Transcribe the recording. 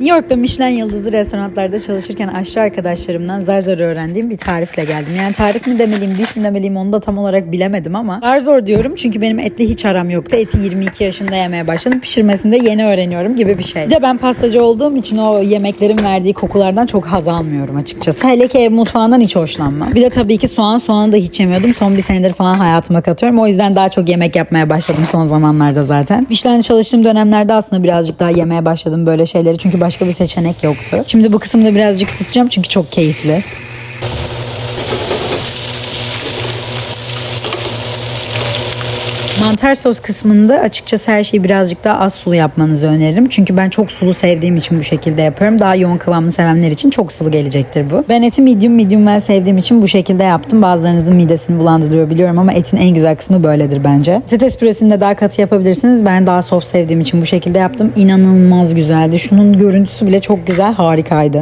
New York'ta Michelin yıldızlı restoranlarda çalışırken aşçı arkadaşlarımdan zar zor öğrendiğim bir tarifle geldim. Yani tarif mi demeliyim, diş mi demeliyim onu da tam olarak bilemedim ama zar zor diyorum çünkü benim etle hiç aram yoktu. Eti 22 yaşında yemeye başladım. Pişirmesini de yeni öğreniyorum gibi bir şey. Bir de ben pastacı olduğum için o yemeklerin verdiği kokulardan çok haz almıyorum açıkçası. Hele ki ev mutfağından hiç hoşlanmam. Bir de tabii ki soğan, soğanı da hiç yemiyordum. Son bir senedir falan hayatıma katıyorum. O yüzden daha çok yemek yapmaya başladım son zamanlarda zaten. Michelin'de çalıştığım dönemlerde aslında birazcık daha yemeye başladım böyle şeyleri. Çünkü başka bir seçenek yoktu. Şimdi bu kısımda birazcık susacağım çünkü çok keyifli. Mantar sos kısmında açıkçası her şeyi birazcık daha az sulu yapmanızı öneririm. Çünkü ben çok sulu sevdiğim için bu şekilde yapıyorum. Daha yoğun kıvamlı sevenler için çok sulu gelecektir bu. Ben eti medium medium well sevdiğim için bu şekilde yaptım. Bazılarınızın midesini bulandırıyor biliyorum ama etin en güzel kısmı böyledir bence. Patates püresini de daha katı yapabilirsiniz. Ben daha soft sevdiğim için bu şekilde yaptım. İnanılmaz güzeldi. Şunun görüntüsü bile çok güzel, harikaydı.